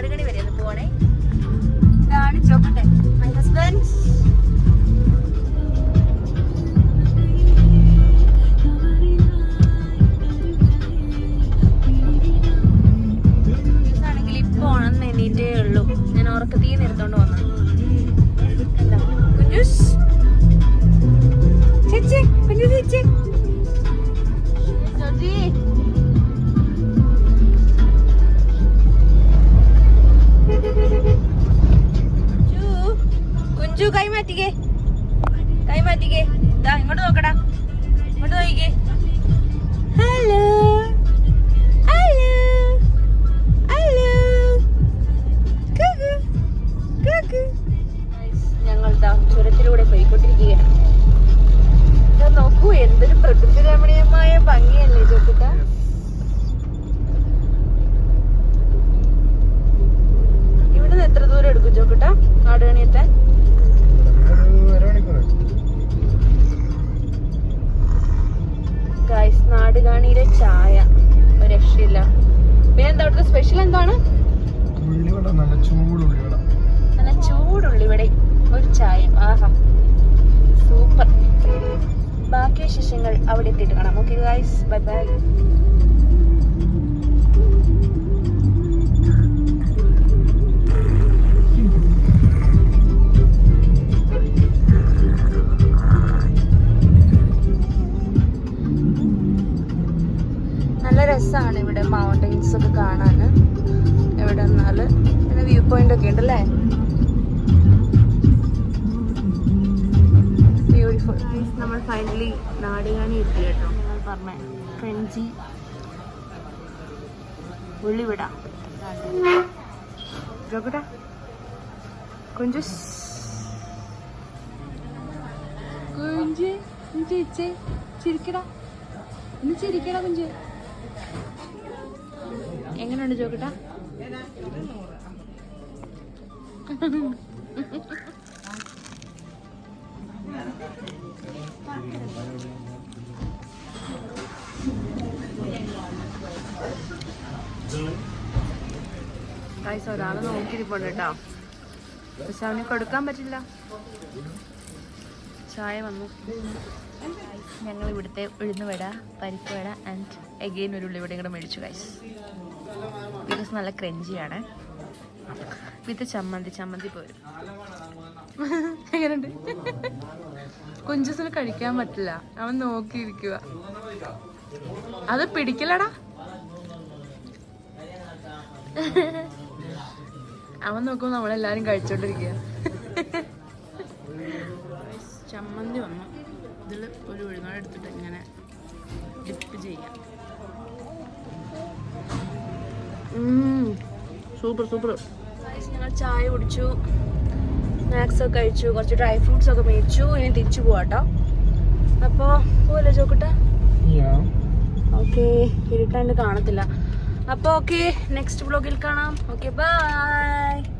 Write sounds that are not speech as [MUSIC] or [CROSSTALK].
ആറുകണി വരെ ഒന്ന് പോകണേ ഇതാണ് ചോക്കട്ടെ. മൈ ഹസ്ബൻഡ് ആണെങ്കിൽ എണ്ണീറ്റേ ഉള്ളൂ. ഞാൻ ഉറക്കത്തിൽ നിർത്തോണ്ട് വന്നു മാറ്റിക്കേ. കൈ മാറ്റിക്കേ. ഇതാ ഇങ്ങോട്ട് നോക്കടാ. ഇങ്ങോട്ട് നോക്കിക്കേ. Hello okay guys bye bye നല്ല രസമാണ് ഇവിടെ മൗണ്ടൻസ് ഒക്കെ കാണാൻ. എവിടെ നിന്നാൽ പിന്നെ വ്യൂ പോയിന്റ് ഒക്കെ ഉണ്ടല്ലേ? ബ്യൂട്ടിഫുൾ നമ്മൾ ഫൈനലി നാടുകാണി എത്തി കേട്ടോ. നമ്മൾ പറഞ്ഞ ഫ്രഞ്ചി ഉള്ളിവിട. ജോക്കട്ടാ കുഞ്ചു. കുഞ്ച് ചിരിച്ചേ ചിരിക്കടാ. ഒന്ന് ചിരിക്കടാ കുഞ്ച്. എങ്ങനെയുണ്ട് ജോക്കട്ടാ? [LAUGHS] ഗൈസ് ഒരാൾ നോക്കിയിരിപ്പുണ്ട് കേട്ടോ. പക്ഷെ അവന് കൊടുക്കാൻ പറ്റില്ല. ചായ വന്നു. ഞങ്ങൾ ഇവിടുത്തെ ഉഴുന്ന് ഉഴുന്നുവട പരിപ്പ് വട ആൻഡ് എഗെയിൻ ഒരു ഉള്ളി ഉള്ളിവടയും കൂടെ മേടിച്ചു ഗൈസ് ബിക്കോസ് നല്ല ക്രഞ്ചിയാണ് വിത്ത് ചമ്മന്തി ചമ്മന്തി പോരും. എങ്ങനെയുണ്ട്? കുഞ്ചസിന് കഴിക്കാൻ പറ്റില്ല. അവൻ നോക്കിയിരിക്കുക അത് പിടിക്കലടാ അവൻ നോക്കുമ്പോൾ നമ്മളെല്ലാരും കഴിച്ചോണ്ടിരിക്കുക ചമ്മന്തി വന്നു. ഇതിൽ ഒരു ഉഴുന്നോടെ എടുത്തിട്ട് ഇങ്ങനെ ഡിപ്പ് ചെയ്യാം. Super super. ഞങ്ങൾ ചായ കുടിച്ചു സ്നാക്സ് ഒക്കെ കഴിച്ചു കുറച്ച് ഡ്രൈ ഫ്രൂട്ട്സ് ഒക്കെ മേടിച്ചു ഇനി തിരിച്ചു പോവാട്ടോ അപ്പോൾ പോലെ ചോക്കട്ടെ? ഓക്കെ ഇരുട്ടാണ്ട് കാണത്തില്ല. അപ്പോൾ ഓക്കെ നെക്സ്റ്റ് വ്ളോഗിൽ കാണാം. Okay bye